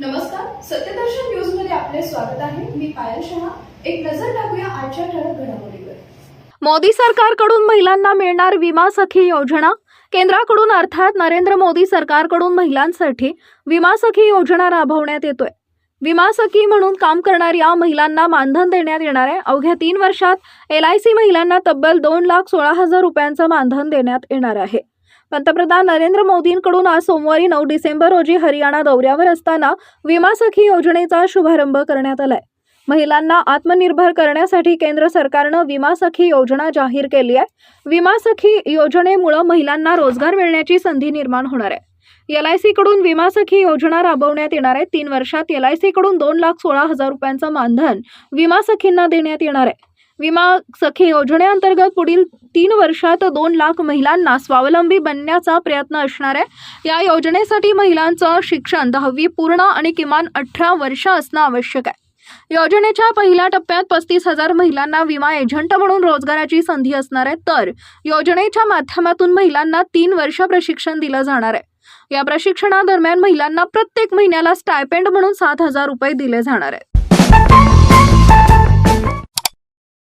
नमस्कार सत्यदर्शन न्यूजमध्ये आपले स्वागत आहे. मी पायल शहा. एक नजर टाकूया आजच्या ठळक घडामोडीवर. मोदी सरकारकडून महिलांना मिळणार विमा सखी योजना? केंद्राकडून अर्थात नरेंद्र मोदी सरकारकडून महिलांसाठी विमा सखी योजना राबवण्यात येतोय. विमा सखी म्हणून काम करणाऱ्या महिलांना मानधन देण्यात येणार आहे. अवघ्या तीन वर्षात एल आय सी महिलांना तब्बल दोन लाख सोळा हजार रुपयांचं मानधन देण्यात येणार आहे. पंतप्रधान नरेंद्र मोदींकडून आज सोमवारी नऊ डिसेंबर रोजी हरियाणा दौऱ्यावर असताना विमा सखी योजनेचा शुभारंभ करण्यात आलाय. महिलांना आत्मनिर्भर करण्यासाठी केंद्र सरकारनं विमा सखी योजना जाहीर केली आहे. विमा सखी योजनेमुळं महिलांना रोजगार मिळण्याची संधी निर्माण होणार आहे. एल आय सीकडून विमा सखी योजना राबवण्यात येणार आहे. तीन वर्षात एल आय सीकडून दोन लाख सोळा हजार रुपयांचं मानधन विमा सखींना देण्यात येणार आहे. विमा सखी योजनेअंतर्गत पुढील तीन वर्षात दोन लाख महिलांना स्वावलंबी बनण्याचा प्रयत्न असणार आहे. या योजनेसाठी महिलांचं शिक्षण दहावी पूर्ण आणि किमान अठरा वर्ष असणं आवश्यक आहे. योजनेच्या पहिल्या टप्प्यात पस्तीस हजार महिलांना विमा एजंट म्हणून रोजगाराची संधी असणार आहे. तर योजनेच्या माध्यमातून महिलांना तीन वर्ष प्रशिक्षण दिलं जाणार आहे. या प्रशिक्षणादरम्यान महिलांना प्रत्येक महिन्याला स्टायपेंड म्हणून सात हजार रुपये दिले जाणार आहेत